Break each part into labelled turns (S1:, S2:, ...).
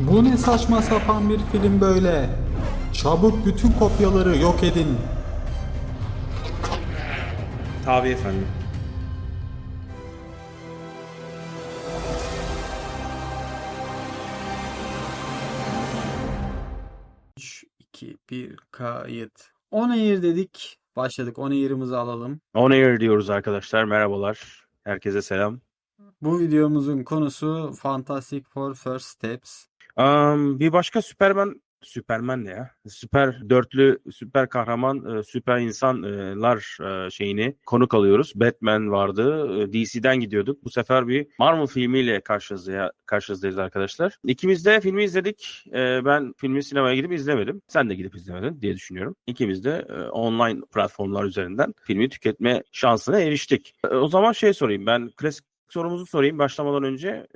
S1: Bu ne saçma sapan bir film böyle. Çabuk bütün kopyaları yok edin.
S2: Tabii efendim.
S1: Üç, 2, 1, kayıt. On air dedik. Başladık. On air'ımızı alalım.
S2: On Air diyoruz arkadaşlar. Merhabalar. Herkese selam.
S1: Bu videomuzun konusu Fantastic Four First Steps.
S2: Um, bir başka Superman Superman ne ya? Süper dörtlü süper kahraman e, süper insanlar e, şeyini konuk alıyoruz. Batman vardı. e, DC'den gidiyorduk. Bu sefer bir Marvel filmiyle karşınızda karşınızdayız arkadaşlar. İkimiz de filmi izledik. Ben filmi sinemaya gidip izlemedim. Sen de gidip izlemedin diye düşünüyorum. İkimiz de online platformlar üzerinden filmi tüketme şansına eriştik. O zaman şey sorayım. Ben klasik sorumuzu sorayım başlamadan önce.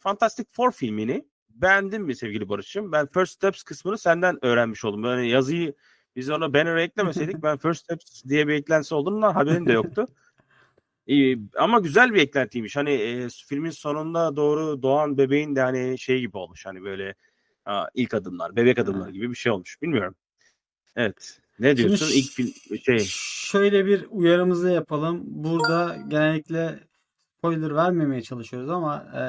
S2: Fantastic Four filmini beğendin mi sevgili Barış'cığım? Ben First Steps kısmını senden öğrenmiş oldum. Yani yazıyı biz ona banner'a eklemeseydik ben First Steps diye bir eklentisi olduğundan haberim de yoktu. Ee, ama güzel bir eklentiymiş. Hani e, filmin sonunda doğru doğan bebeğin de hani şey gibi olmuş. Hani böyle ha, ilk adımlar, bebek adımları gibi bir şey olmuş. Bilmiyorum. Evet. Ne
S1: Şimdi
S2: diyorsun?
S1: ş-
S2: İlk film şey.
S1: Şöyle bir uyarımızı yapalım. Burada genellikle spoiler vermemeye çalışıyoruz ama e,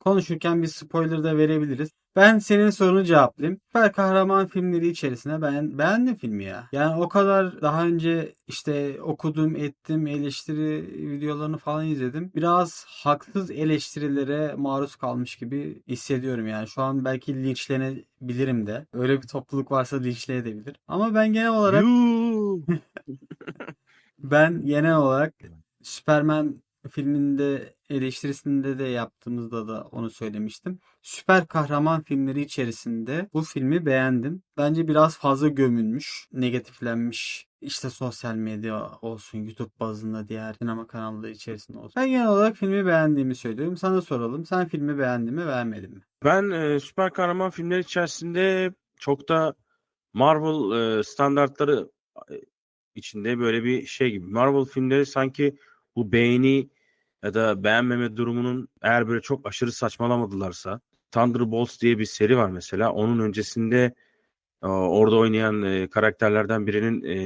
S1: konuşurken bir spoiler da verebiliriz. Ben senin sorunu cevaplayayım. Süper kahraman filmleri içerisinde ben beğendim filmi ya. Yani o kadar daha önce işte okudum, ettim, eleştiri videolarını falan izledim. Biraz haksız eleştirilere maruz kalmış gibi hissediyorum yani. Şu an belki linçlenebilirim de. Öyle bir topluluk varsa linçleyebilir. Ama ben genel olarak ben genel olarak Superman filminde eleştirisinde de yaptığımızda da onu söylemiştim. Süper kahraman filmleri içerisinde bu filmi beğendim. Bence biraz fazla gömülmüş, negatiflenmiş. İşte sosyal medya olsun, YouTube bazında diğer sinema kanalları içerisinde olsun. Ben genel olarak filmi beğendiğimi söylüyorum. Sana soralım. Sen filmi beğendin mi, beğenmedin mi?
S2: Ben e, süper kahraman filmleri içerisinde çok da Marvel e, standartları e, içinde böyle bir şey gibi. Marvel filmleri sanki bu beğeni ya da beğenmeme durumunun eğer böyle çok aşırı saçmalamadılarsa Thunderbolts diye bir seri var mesela. Onun öncesinde orada oynayan e, karakterlerden birinin e,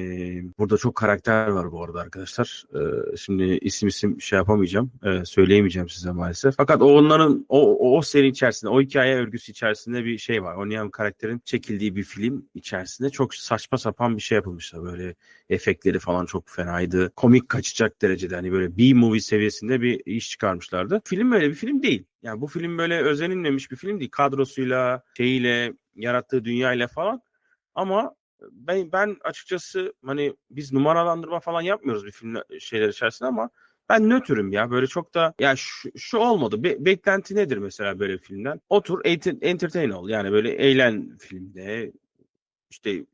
S2: burada çok karakter var bu arada arkadaşlar. E, şimdi isim isim şey yapamayacağım. e, söyleyemeyeceğim size maalesef. Fakat o onların o, o, o seri içerisinde o hikaye örgüsü içerisinde bir şey var. Oynayan karakterin çekildiği bir film içerisinde çok saçma sapan bir şey yapılmışlar. Böyle efektleri falan çok fenaydı. Komik kaçacak derecede hani böyle B-movie seviyesinde bir iş çıkarmışlardı. Film böyle bir film değil. Yani bu film böyle özenilmemiş bir film değil. Kadrosuyla, şeyiyle, yarattığı dünyayla falan. Ama ben ben açıkçası hani biz numaralandırma falan yapmıyoruz bir film şeyler içerisinde ama ben nötrüm ya böyle çok da ya şu, şu olmadı. Be- beklenti nedir mesela böyle bir filmden? Otur ent- entertain ol. Yani böyle eğlen filmde işte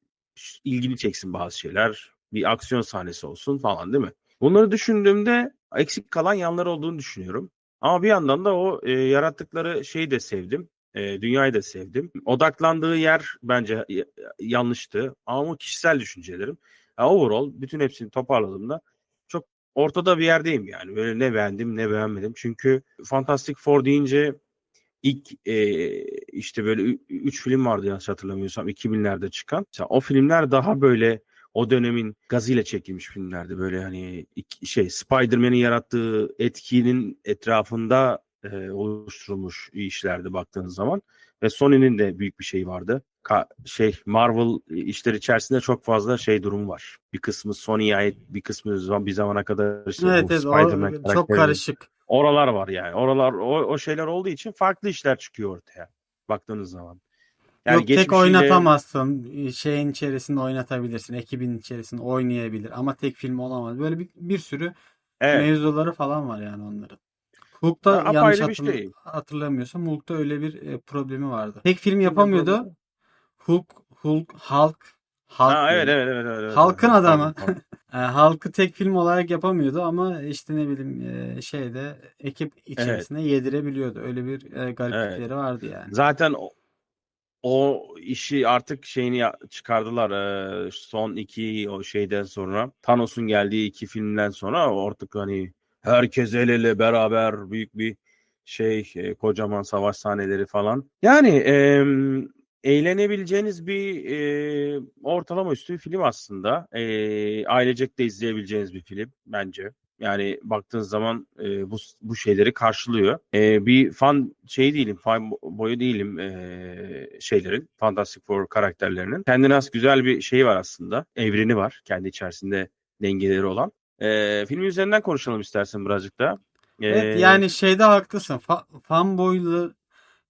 S2: ilgini çeksin bazı şeyler. Bir aksiyon sahnesi olsun falan değil mi? Bunları düşündüğümde eksik kalan yanlar olduğunu düşünüyorum. Ama bir yandan da o e, yarattıkları şeyi de sevdim. E, dünyayı da sevdim. Odaklandığı yer bence yanlıştı. Ama kişisel düşüncelerim. Ya overall bütün hepsini toparladığımda çok ortada bir yerdeyim yani. Böyle ne beğendim ne beğenmedim. Çünkü Fantastic Four deyince ilk e, işte böyle 3 film vardı yanlış hatırlamıyorsam 2000'lerde çıkan. Mesela o filmler daha böyle o dönemin gazıyla çekilmiş filmlerdi. Böyle hani şey Spider-Man'in yarattığı etkinin etrafında e, oluşturulmuş işlerdi baktığınız zaman. Ve Sony'nin de büyük bir şey vardı. Ka- şey Marvel işler içerisinde çok fazla şey durum var. Bir kısmı Sony'ye ait, bir kısmı zaman bir zamana kadar işte
S1: Evet, evet o
S2: Spider-Man
S1: çok
S2: karakteri-
S1: karışık.
S2: Oralar var yani. Oralar o, o şeyler olduğu için farklı işler çıkıyor ortaya baktığınız zaman.
S1: Yok tek oynatamazsın. Şeyin içerisinde oynatabilirsin. Ekibin içerisinde oynayabilir. Ama tek film olamaz. Böyle bir, bir sürü
S2: Evet.
S1: mevzuları falan var yani onların. Hulk'ta
S2: Ya,
S1: yanlış hatırla-
S2: şey.
S1: hatırlamıyorsam Hulk'ta öyle bir e, problemi vardı. Tek film yapamıyordu. Hulk, Hulk, Hulk, Hulk
S2: Ha, evet, evet, evet, evet.
S1: Halkın
S2: evet.
S1: adamı.
S2: Pardon.
S1: E, tek film olarak yapamıyordu ama işte ne bileyim e, şeyde ekip içerisinde yedirebiliyordu. Öyle bir e, gariplikleri vardı yani.
S2: Zaten o, o işi artık şeyini çıkardılar e, son iki o şeyden sonra. Thanos'un geldiği iki filmden sonra artık hani herkes el ele beraber büyük bir şey e, kocaman savaş sahneleri falan. Yani e, eğlenebileceğiniz bir e, ortalama üstü bir film aslında. E, ailecek de izleyebileceğiniz bir film bence. Yani baktığınız zaman e, bu bu şeyleri karşılıyor. E, bir fan şey değilim, fan boyu değilim e, şeylerin, Fantastic Four karakterlerinin. Kendine has güzel bir şey var aslında. Evreni var. Kendi içerisinde dengeleri olan. E, filmin üzerinden konuşalım istersen birazcık da. E,
S1: Evet yani şeyde haklısın. Fa- fanboylu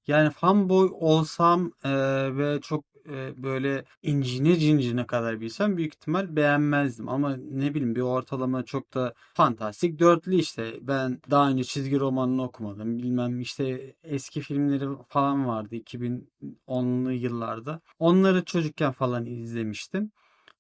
S1: yani fanboy olsam e, ve çok e, böyle incine cincine kadar bilsem büyük ihtimal beğenmezdim. Ama ne bileyim bir ortalama çok da fantastik dörtlü işte. Ben daha önce çizgi romanını okumadım. Bilmem işte eski filmleri falan vardı 2010'lu yıllarda. Onları çocukken falan izlemiştim.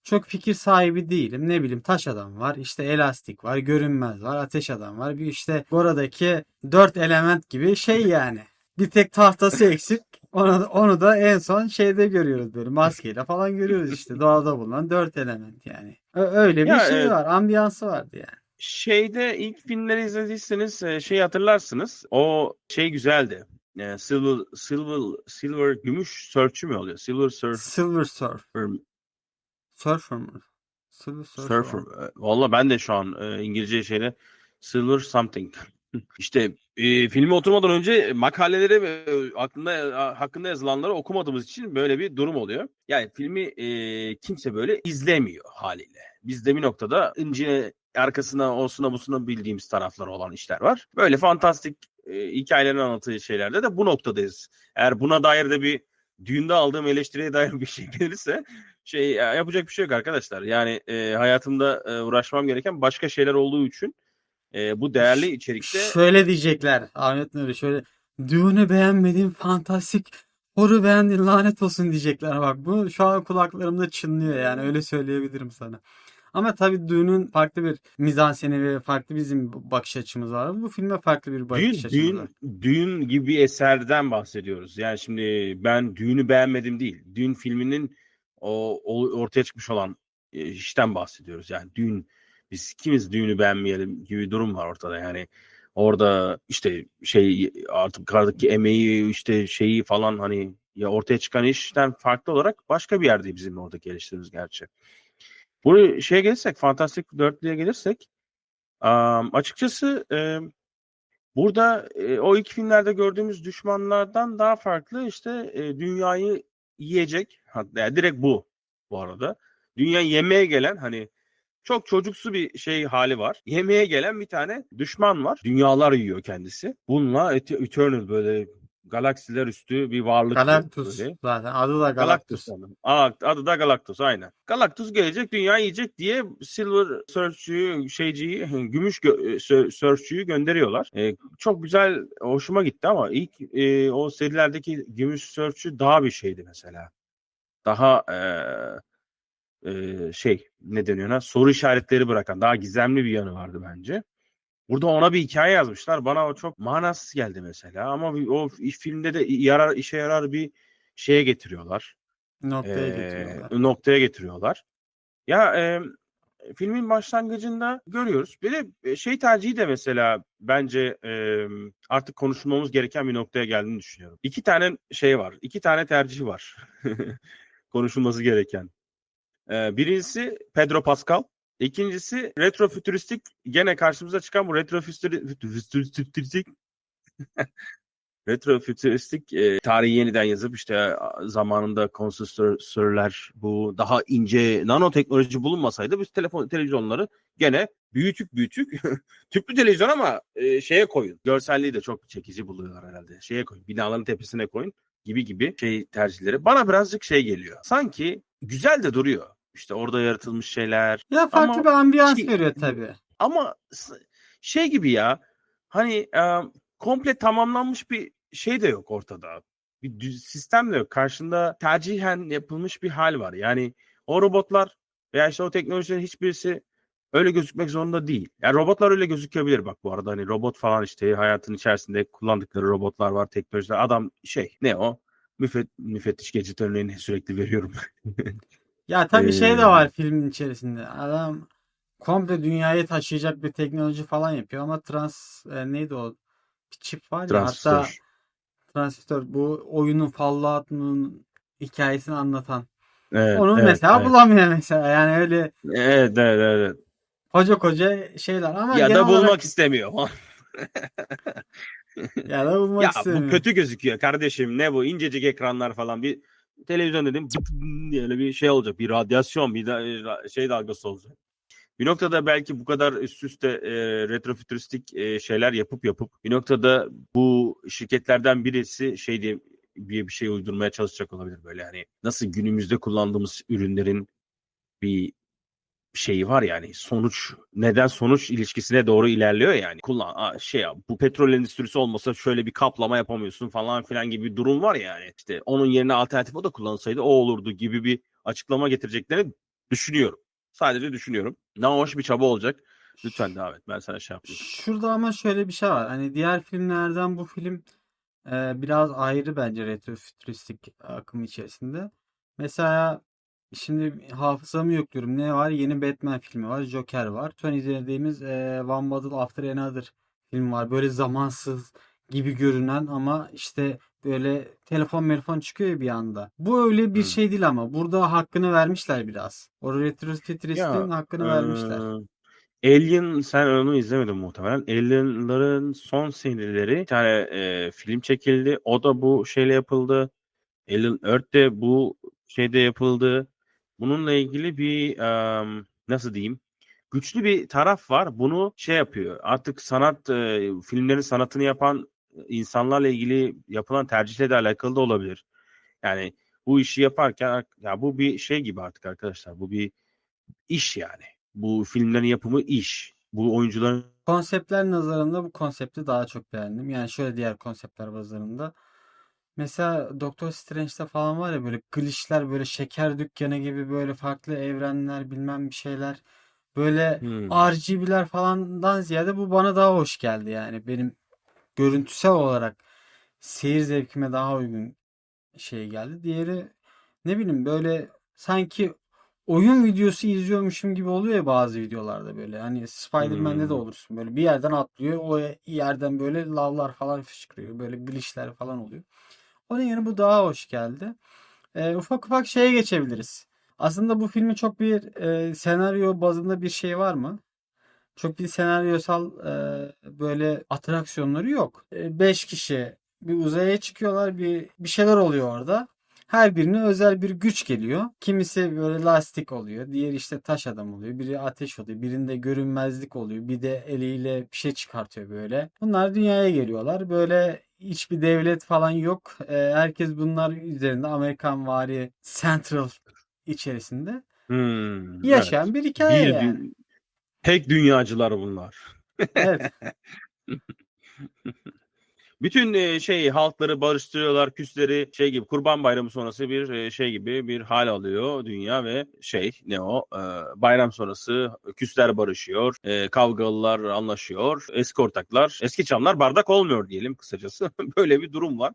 S1: Çok fikir sahibi değilim. Ne bileyim taş adam var, işte elastik var, görünmez var, ateş adam var. Bir işte Gora'daki dört element gibi şey yani. Bir tek tahtası eksik. Onu, onu da en son şeyde görüyoruz böyle maskeyle falan görüyoruz işte doğada bulunan dört element yani. Öyle bir
S2: Ya,
S1: şey
S2: evet.
S1: var. Ambiyansı vardı yani.
S2: Şeyde ilk filmleri izlediyseniz şey hatırlarsınız. O şey güzeldi. E, Silver Silver Silver gümüş sörfçü mü oluyor? Silver Surfer
S1: Silver Surfer. Surfer mı? Silver Surfer.
S2: Surfer. Valla ben de şu an e, İngilizce şeyle Silver something. İşte e, filme oturmadan önce makaleleri e, aklında e, hakkında yazılanları okumadığımız için böyle bir durum oluyor. Yani filmi e, kimse böyle izlemiyor haliyle. Biz de bir noktada incine arkasına olsuna busuna bildiğimiz tarafları olan işler var. Böyle fantastik e, hikayelerin anlattığı şeylerde de bu noktadayız. Eğer buna dair de bir düğünde aldığım eleştiriye dair bir şey gelirse şey ya, yapacak bir şey yok arkadaşlar. Yani e, hayatımda e, uğraşmam gereken başka şeyler olduğu için e, bu değerli içerikte
S1: Şöyle diyecekler. Ahmet Nuri şöyle. Düğünü beğenmedin fantastik. Horu beğendin lanet olsun diyecekler. Bak bu şu an kulaklarımda çınlıyor yani öyle söyleyebilirim sana. Ama tabii düğünün farklı bir mizanseni ve farklı bizim bakış açımız var. Bu filme farklı bir bakış
S2: düğün,
S1: açımız
S2: düğün,
S1: var.
S2: düğün gibi bir eserden bahsediyoruz. Yani şimdi ben düğünü beğenmedim değil. Düğün filminin o, o ortaya çıkmış olan e, işten bahsediyoruz. Yani düğün biz kimiz düğünü beğenmeyelim gibi bir durum var ortada. Yani orada işte şey artık kardaki emeği işte şeyi falan hani ya ortaya çıkan işten farklı olarak başka bir yerde bizim oradaki eleştirimiz gerçi. Bu şeye gelirsek Fantastic Dörtlü'ye gelirsek açıkçası burada o ilk filmlerde gördüğümüz düşmanlardan daha farklı işte dünyayı yiyecek yani direkt bu bu arada. Dünya yemeye gelen hani çok çocuksu bir şey hali var. Yemeğe gelen bir tane düşman var. Dünyalar yiyor kendisi. Bununla Et- Eternal böyle galaksiler üstü bir varlık.
S1: Galactus
S2: böyle.
S1: zaten adı da
S2: Galactus.
S1: Galactus.
S2: Aa, adı da Galactus aynen. Galactus gelecek dünyayı yiyecek diye Silver Search'ü şeyciyi gümüş gö- Sö- Search'üyü gönderiyorlar. Ee, çok güzel hoşuma gitti ama ilk e, o serilerdeki gümüş Search'ü daha bir şeydi mesela. Daha e, e, şey ne deniyor ona soru işaretleri bırakan daha gizemli bir yanı vardı bence. Burada ona bir hikaye yazmışlar. Bana o çok manasız geldi mesela. Ama o filmde de yarar işe yarar bir şeye getiriyorlar.
S1: Noktaya
S2: Ee,
S1: getiriyorlar.
S2: noktaya getiriyorlar. Ya e, filmin başlangıcında görüyoruz. Bir de şey tercihi de mesela bence e, artık konuşulmamız gereken bir noktaya geldiğini düşünüyorum. İki tane şey var. iki tane tercih var. Konuşulması gereken. Ee, birincisi Pedro Pascal. İkincisi retrofütüristik gene karşımıza çıkan bu retrofütüristik retrofütüristik e, tarihi yeniden yazıp işte zamanında konsistörler bu daha ince nanoteknoloji bulunmasaydı biz telefon televizyonları gene büyütük büyütük tüplü televizyon ama e, şeye koyun. Görselliği de çok çekici buluyorlar herhalde. Şeye koyun. Binaların tepesine koyun gibi gibi şey tercihleri. Bana birazcık şey geliyor. Sanki güzel de duruyor. İşte orada yaratılmış şeyler.
S1: Ya farklı
S2: ama
S1: bir ambiyans
S2: şey-
S1: veriyor tabii.
S2: Ama şey gibi ya hani e, komple tamamlanmış bir şey de yok ortada. Bir düz sistem de yok. Karşında tercihen yapılmış bir hal var. Yani o robotlar veya işte o teknolojilerin hiçbirisi öyle gözükmek zorunda değil. Yani robotlar öyle gözükebilir bak bu arada. Hani robot falan işte hayatın içerisinde kullandıkları robotlar var, teknolojiler. Adam şey ne o? Müfet, müfettiş Gadget örneğini sürekli veriyorum.
S1: Ya tabii şey
S2: Ee,
S1: de var filmin içerisinde. Adam komple dünyayı taşıyacak bir teknoloji falan yapıyor ama trans e, neydi o? bir çip var ya hatta
S2: Transistör.
S1: transistör bu oyunun Fallout'un hikayesini anlatan.
S2: Evet,
S1: Onu
S2: evet,
S1: mesela
S2: evet.
S1: bulamıyor mesela. Yani öyle
S2: Evet, evet, evet.
S1: Koca koca şeyler ama
S2: Ya da bulmak
S1: olarak
S2: istemiyor.
S1: ya da bulmak
S2: Ya
S1: istemiyor.
S2: bu kötü gözüküyor kardeşim. Ne bu incecik ekranlar falan bir televizyon dedim diye bir şey olacak. Bir radyasyon bir da, şey dalgası olacak. Bir noktada belki bu kadar üst üste e, retrofütüristik e, şeyler yapıp yapıp bir noktada bu şirketlerden birisi şey diye bir, bir şey uydurmaya çalışacak olabilir böyle hani nasıl günümüzde kullandığımız ürünlerin bir şeyi var yani sonuç neden sonuç ilişkisine doğru ilerliyor yani. Kullan şey ya bu petrol endüstrisi olmasa şöyle bir kaplama yapamıyorsun falan filan gibi bir durum var yani. İşte onun yerine alternatif o da kullanılsaydı o olurdu gibi bir açıklama getireceklerini düşünüyorum. Sadece düşünüyorum. Ne hoş bir çaba olacak. Lütfen devam et. Ben sana şey yapayım.
S1: Şurada ama şöyle bir şey var. Hani diğer filmlerden bu film e, biraz ayrı bence retrofütüristik akım içerisinde. Mesela şimdi hafızamı yokluyorum. Ne var? Yeni Batman filmi var. Joker var. Son izlediğimiz e, One Battle After Another film var. Böyle zamansız gibi görünen ama işte böyle telefon telefon çıkıyor ya bir anda. Bu öyle bir
S2: Hmm.
S1: şey değil ama. Burada hakkını vermişler biraz. O retrofütüristin
S2: Ya,
S1: hakkını vermişler.
S2: Ee, Alien sen onu izlemedin muhtemelen. Alien'ların son serileri bir tane e, film çekildi. O da bu şeyle yapıldı. Alien Earth de bu şeyde yapıldı. Bununla ilgili bir em, nasıl diyeyim? Güçlü bir taraf var. Bunu şey yapıyor. Artık sanat e, filmlerin sanatını yapan insanlarla ilgili yapılan tercihle de alakalı da olabilir. Yani bu işi yaparken ya bu bir şey gibi artık arkadaşlar. Bu bir iş yani. Bu filmlerin yapımı iş. Bu oyuncuların
S1: Konseptler nazarında bu konsepti daha çok beğendim. Yani şöyle diğer konseptler bazlarında. Mesela Doctor Strange'de falan var ya böyle glitchler böyle şeker dükkanı gibi böyle farklı evrenler bilmem bir şeyler. Böyle
S2: Hmm.
S1: RGB'ler falandan ziyade bu bana daha hoş geldi yani. Benim görüntüsel olarak seyir zevkime daha uygun şey geldi. Diğeri ne bileyim böyle sanki oyun videosu izliyormuşum gibi oluyor ya bazı videolarda böyle. Hani Spider-Man'de de
S2: Hmm.
S1: olursun böyle bir yerden atlıyor. O yerden böyle lavlar falan fışkırıyor. Böyle glitchler falan oluyor. Onun yerine bu daha hoş geldi. Ee, ufak ufak şeye geçebiliriz. Aslında bu filmin çok bir e, senaryo bazında bir şey var mı? Çok bir senaryosal e, böyle atraksiyonları yok. 5 kişi bir uzaya çıkıyorlar. Bir bir şeyler oluyor orada. Her birine özel bir güç geliyor. Kimisi böyle lastik oluyor. Diğeri işte taş adam oluyor. Biri ateş oluyor. Birinde görünmezlik oluyor. Bir de eliyle bir şey çıkartıyor böyle. Bunlar dünyaya geliyorlar. Böyle hiçbir devlet falan yok. E, herkes bunlar üzerinde Amerikan vari Central içerisinde
S2: Hmm,
S1: yaşayan
S2: evet.
S1: bir hikaye
S2: Bir
S1: yani.
S2: tek dünyacılar bunlar.
S1: Evet.
S2: Bütün e, şey halkları barıştırıyorlar, küsleri şey gibi Kurban Bayramı sonrası bir e, şey gibi bir hal alıyor dünya ve şey ne o e, bayram sonrası küsler barışıyor, e, kavgalılar anlaşıyor, eski ortaklar, eski çamlar bardak olmuyor diyelim kısacası. Böyle bir durum var.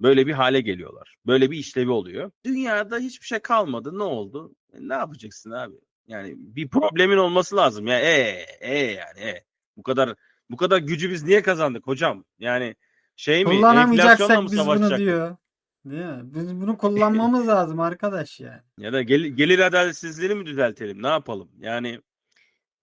S2: Böyle bir hale geliyorlar. Böyle bir işlevi oluyor. Dünyada hiçbir şey kalmadı. Ne oldu? E, ne yapacaksın abi? Yani bir problemin olması lazım. Ya e e yani e. Bu kadar bu kadar gücü biz niye kazandık hocam? Yani şey mi?
S1: Kullanamayacaksak
S2: mı
S1: biz bunu diyor. Değil mi? Biz bunu kullanmamız lazım arkadaş yani.
S2: Ya da gel- gelir adaletsizliğini mi düzeltelim? Ne yapalım? Yani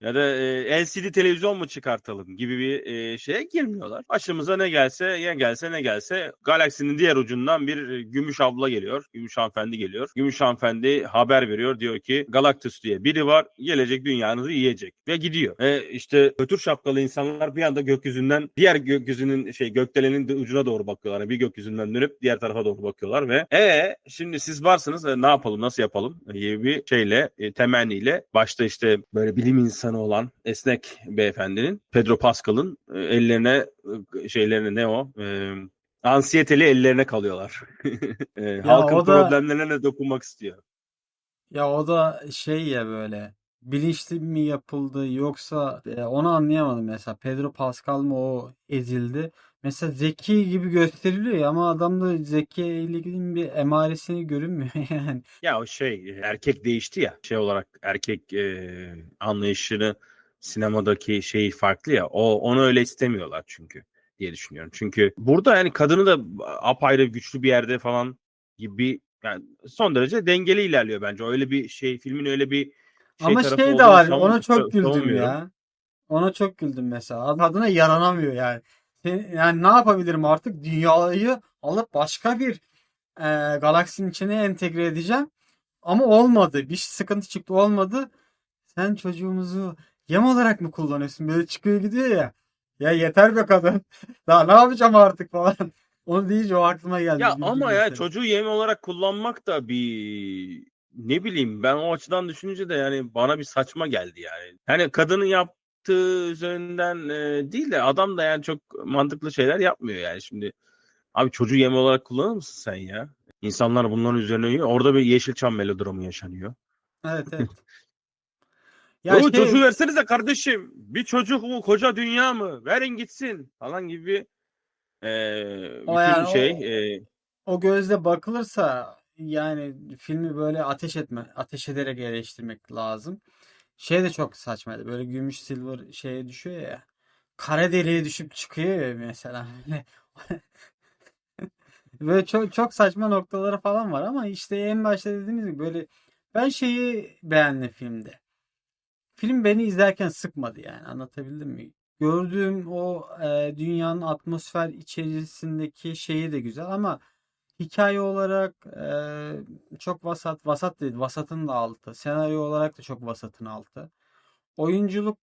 S2: ya da e, LCD televizyon mu çıkartalım gibi bir e, şeye girmiyorlar. Başımıza ne gelse, ne gelse ne gelse galaksinin diğer ucundan bir e, gümüş abla geliyor. Gümüş hanımefendi geliyor. Gümüş hanımefendi haber veriyor. Diyor ki Galactus diye biri var. Gelecek dünyanızı yiyecek. Ve gidiyor. Ve işte ötür şapkalı insanlar bir anda gökyüzünden diğer gökyüzünün şey gökdelenin de ucuna doğru bakıyorlar. Yani bir gökyüzünden dönüp diğer tarafa doğru bakıyorlar ve e şimdi siz varsınız e, ne yapalım nasıl yapalım gibi bir şeyle e, temenniyle başta işte böyle bilim insanı olan esnek beyefendinin Pedro Pascal'ın e, ellerine e, şeylerine ne o e, ansiyeteli ellerine kalıyorlar. E, halkın
S1: da-
S2: problemlerine dokunmak istiyor.
S1: Ya o da şey ya böyle bilinçli mi yapıldı yoksa e, onu anlayamadım mesela. Pedro Pascal mı o ezildi? Mesela zeki gibi gösteriliyor ama adamda zeki ile ilgili bir emaresini görünmüyor yani.
S2: Ya o şey erkek değişti ya şey olarak erkek e, anlayışını sinemadaki şeyi farklı ya o onu öyle istemiyorlar çünkü. diye düşünüyorum. Çünkü burada yani kadını da apayrı güçlü bir yerde falan gibi yani son derece dengeli ilerliyor bence. Öyle bir şey filmin öyle bir şey
S1: Ama
S2: tarafı
S1: şey de var. Ona çok güldüm ya. Ona çok güldüm mesela. Adına yaranamıyor yani. Sen- Yani ne yapabilirim artık? Dünyayı alıp başka bir e, galaksinin içine entegre edeceğim. Ama olmadı. Bir sıkıntı çıktı olmadı. Sen çocuğumuzu yem olarak mı kullanıyorsun? Böyle çıkıyor gidiyor ya. Ya yeter be kadın. Daha ne yapacağım artık falan. Onu deyince o aklıma geldi.
S2: Ya ama ya çocuğu yem olarak kullanmak da bir ne bileyim ben o açıdan düşününce de yani bana bir saçma geldi yani. Yani kadının yaptığı üzerinden e, değil de adam da yani çok mantıklı şeyler yapmıyor yani şimdi. Abi çocuğu yem olarak kullanır mısın sen ya? İnsanlar bunların üzerine yiyor. Orada bir Yeşilçam melodramı yaşanıyor.
S1: Evet evet.
S2: Ya
S1: Ya şey-
S2: çocuğu versenize kardeşim. Bir çocuk mu koca dünya mı? Verin gitsin falan gibi bir e, bütün
S1: O yani o-
S2: şey e,
S1: o gözle bakılırsa yani filmi böyle ateş etme, ateş ederek eleştirmek lazım. Şey de çok saçmaydı. Böyle gümüş silver şeye düşüyor ya. Kara deliğe düşüp çıkıyor ya mesela. Böyle çok çok saçma noktaları falan var ama işte en başta dediğimiz gibi böyle ben şeyi beğendim filmde. Film beni izlerken sıkmadı yani anlatabildim mi? Gördüğüm o e, dünyanın atmosfer içerisindeki şeyi de güzel ama hikaye olarak e, çok vasat, vasat değil, vasatın da altı. Senaryo olarak da çok vasatın altı. Oyunculuk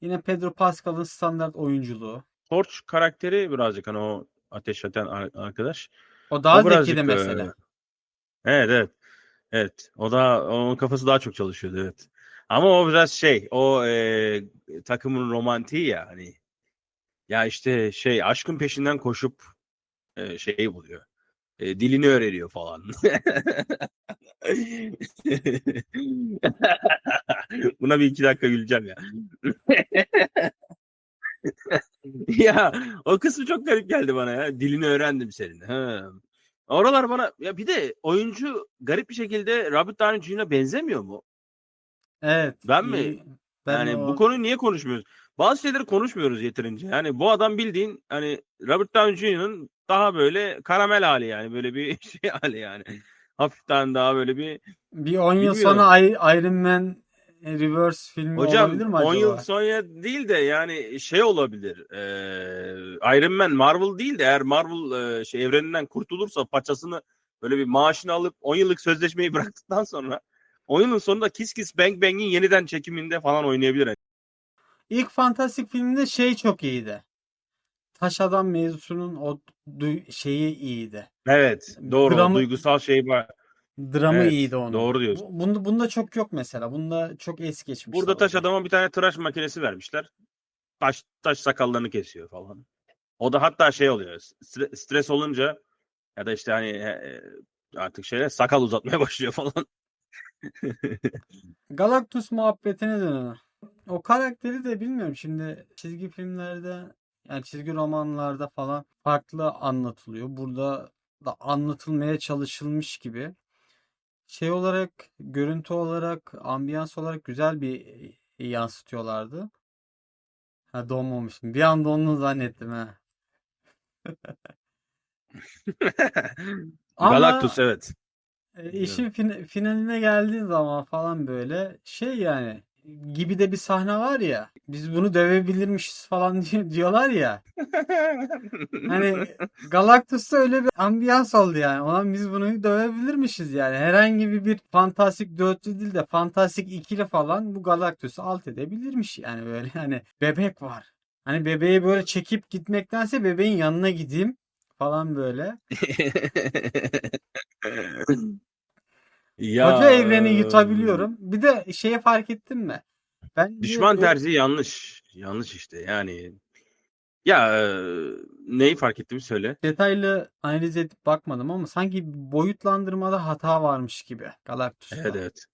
S1: yine Pedro Pascal'ın standart oyunculuğu.
S2: Torch karakteri birazcık hani o ateş ar- arkadaş.
S1: O daha
S2: o
S1: zekiydi mesela.
S2: e, evet evet. Evet. O da onun kafası daha çok çalışıyordu evet. Ama o biraz şey o e, takımın romantiği ya hani ya işte şey aşkın peşinden koşup e, şeyi buluyor. E, dilini öğreniyor falan. Buna bir iki dakika güleceğim ya. ya o kısmı çok garip geldi bana ya. Dilini öğrendim senin. Ha. Oralar bana ya bir de oyuncu garip bir şekilde Robert Downey Jr.'a benzemiyor mu?
S1: Evet.
S2: Ben mi?
S1: iyi. Ben
S2: yani
S1: o-
S2: bu konuyu niye konuşmuyoruz? Bazı şeyleri konuşmuyoruz yeterince. Yani bu adam bildiğin hani Robert Downey Jr.'ın daha böyle karamel hali yani böyle bir şey hali yani. Hafiften daha böyle bir
S1: bir 10 yıl sonra Iron Man Reverse filmi
S2: hocam
S1: olabilir mi
S2: 10
S1: acaba?
S2: yıl sonra değil de yani şey olabilir. Ee, Iron Man Marvel değil de eğer Marvel e, şey evreninden kurtulursa paçasını böyle bir maaşını alıp 10 yıllık sözleşmeyi bıraktıktan sonra 10 yılın sonunda Kiss Kiss Bang Bang'in yeniden çekiminde falan oynayabilir.
S1: İlk fantastik filmde şey çok iyiydi. Taş Adam mevzusunun o du- şeyi iyiydi.
S2: Evet, doğru.
S1: Dramı-
S2: duygusal şey var.
S1: Dramı
S2: Evet,
S1: iyiydi onun.
S2: doğru diyorsun.
S1: Bu- Bunda, bunda çok yok mesela. Bunda çok es geçmiş.
S2: Burada taş adama bir tane tıraş makinesi vermişler. Taş taş sakallarını kesiyor falan. O da hatta şey oluyor. stre- stres olunca ya da işte hani e, e, artık şeyler sakal uzatmaya başlıyor falan.
S1: Galactus muhabbetine dönelim. O karakteri de bilmiyorum şimdi çizgi filmlerde yani çizgi romanlarda falan farklı anlatılıyor. Burada da anlatılmaya çalışılmış gibi. Şey olarak, görüntü olarak, ambiyans olarak güzel bir e, yansıtıyorlardı. Ha donmamışım. Bir an dondun zannettim ha. Ama-
S2: Galactus evet.
S1: E, işin fin- finaline geldiği zaman falan böyle şey yani gibi de bir sahne var ya biz bunu dövebilirmişiz falan diyorlar ya. Hani Galactus'ta öyle bir ambiyans oldu yani. Ulan biz bunu dövebilirmişiz yani. Herhangi bir, bir fantastik dörtlü değil de fantastik ikili falan bu Galactus'u alt edebilirmiş yani böyle hani bebek var. Hani bebeği böyle çekip gitmektense bebeğin yanına gideyim falan böyle.
S2: ya,
S1: Koca evreni yutabiliyorum. Bir de şeye fark ettin mi? Ben
S2: Düşman tercihi yanlış. Yanlış işte yani. Ya neyi fark ettiğimi söyle.
S1: detaylı analiz edip bakmadım ama sanki boyutlandırmada hata varmış gibi Galactus'ta.
S2: Evet evet.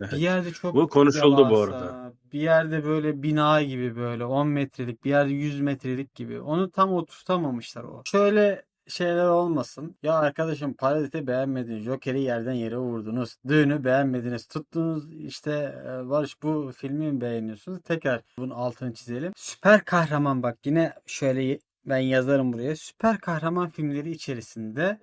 S2: Evet.
S1: Bir yerde çok
S2: Bu konuşuldu bu
S1: devasa,
S2: arada.
S1: Bir yerde böyle bina gibi böyle 10 metrelik, bir yerde 100 metrelik gibi. Onu tam oturtamamışlar o. Şöyle şeyler olmasın. Ya arkadaşım Paradis'i beğenmediniz. Joker'i yerden yere vurdunuz. Düğünü beğenmediniz. Tuttunuz işte e, Barış bu filmi mi beğeniyorsunuz? Tekrar bunun altını çizelim. Süper kahraman bak yine şöyle ben yazarım buraya. Süper kahraman filmleri içerisinde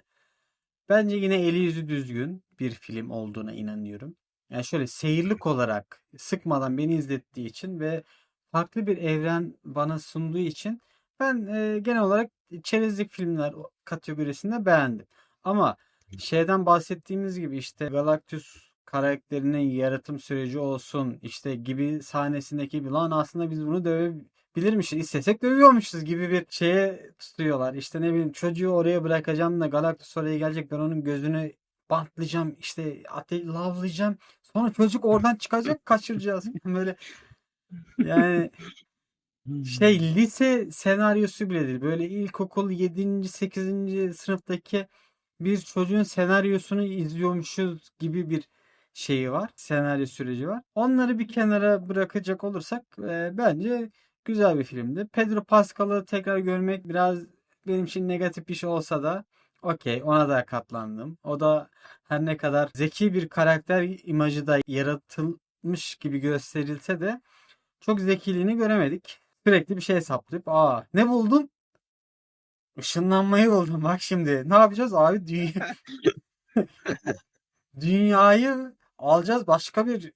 S1: bence yine eli yüzü düzgün bir film olduğuna inanıyorum. Yani şöyle seyirlik olarak sıkmadan beni izlettiği için ve farklı bir evren bana sunduğu için ben e, genel olarak çerezlik filmler kategorisinde beğendim. Ama şeyden bahsettiğimiz gibi işte Galactus karakterinin yaratım süreci olsun işte gibi sahnesindeki bir lan aslında biz bunu dövebilirmişiz istesek dövüyormuşuz gibi bir şeye tutuyorlar. İşte ne bileyim çocuğu oraya bırakacağım da Galactus oraya gelecek ben onun gözünü bantlayacağım işte ate lavlayacağım sonra çocuk oradan çıkacak kaçıracağız böyle yani şey lise senaryosu bile değil. Böyle ilkokul 7. 8. sınıftaki bir çocuğun senaryosunu izliyormuşuz gibi bir şeyi var. Senaryo süreci var. Onları bir kenara bırakacak olursak e, bence güzel bir filmdi. Pedro Pascal'ı tekrar görmek biraz benim için negatif bir şey olsa da okey ona da katlandım. O da her ne kadar zeki bir karakter imajı da yaratılmış gibi gösterilse de çok zekiliğini göremedik. Sürekli bir şey hesaplayıp aa ne buldun? Işınlanmayı buldum. Bak şimdi ne yapacağız abi? Dünya... Dünyayı alacağız başka bir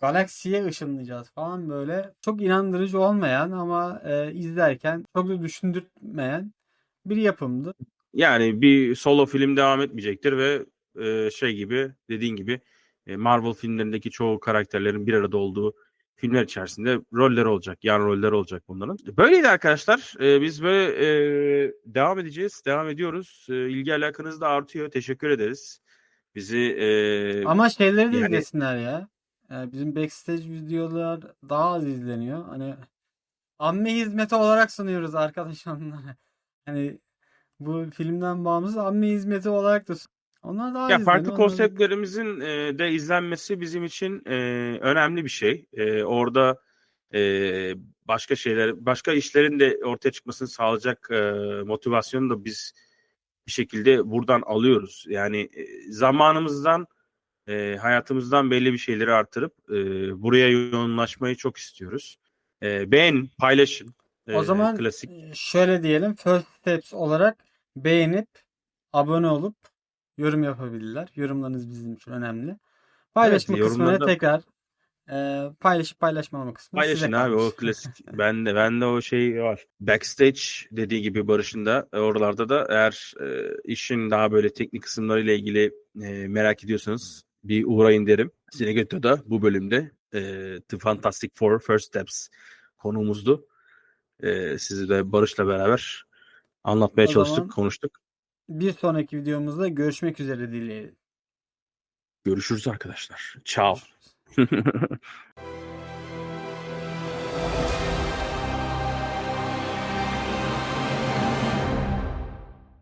S1: galaksiye ışınlayacağız falan böyle. Çok inandırıcı olmayan ama e, izlerken çok da düşündürtmeyen bir yapımdı.
S2: Yani bir solo film devam etmeyecektir ve e, şey gibi dediğin gibi e, Marvel filmlerindeki çoğu karakterlerin bir arada olduğu filmler içerisinde roller olacak. Yan roller olacak bunların. Böyleydi arkadaşlar. E, biz böyle e, devam edeceğiz. Devam ediyoruz. E, ilgi alakanız da artıyor. Teşekkür ederiz. Bizi e,
S1: Ama şeyleri de
S2: yani-
S1: izlesinler ya. Yani bizim backstage videolar daha az izleniyor. Hani amme hizmeti olarak sunuyoruz arkadaşlar. Hani bu filmden bağımsız amme hizmeti olarak da onlar daha
S2: Ya farklı
S1: izleniyor. Onları-
S2: konseptlerimizin e, de izlenmesi bizim için e, önemli bir şey. E, orada e, başka şeyler, başka işlerin de ortaya çıkmasını sağlayacak e, motivasyonu da biz bir şekilde buradan alıyoruz. Yani e, zamanımızdan, e, hayatımızdan belli bir şeyleri artırıp e, buraya yoğunlaşmayı çok istiyoruz. E, beğenin, paylaşın.
S1: O
S2: E,
S1: zaman
S2: klasik.
S1: e, şöyle diyelim. First Steps olarak beğenip abone olup yorum yapabilirler. Yorumlarınız bizim için önemli. Paylaşma
S2: Evet,
S1: kısmına
S2: yorumlarda-
S1: tekrar e, paylaşıp paylaşmama kısmı size
S2: Paylaşın abi o
S1: kalmış.
S2: klasik. bende bende o şey var. Backstage dediği gibi Barış'ın da e, oralarda da eğer e, işin daha böyle teknik kısımlarıyla ilgili e, merak ediyorsanız bir uğrayın derim. Sinegötto'da bu bölümde e, The Fantastic Four First Steps konuğumuzdu. E, sizi de Barış'la beraber anlatmaya
S1: O
S2: çalıştık,
S1: zaman-
S2: konuştuk.
S1: Bir sonraki videomuzda görüşmek üzere dileyelim.
S2: Görüşürüz arkadaşlar. Ciao.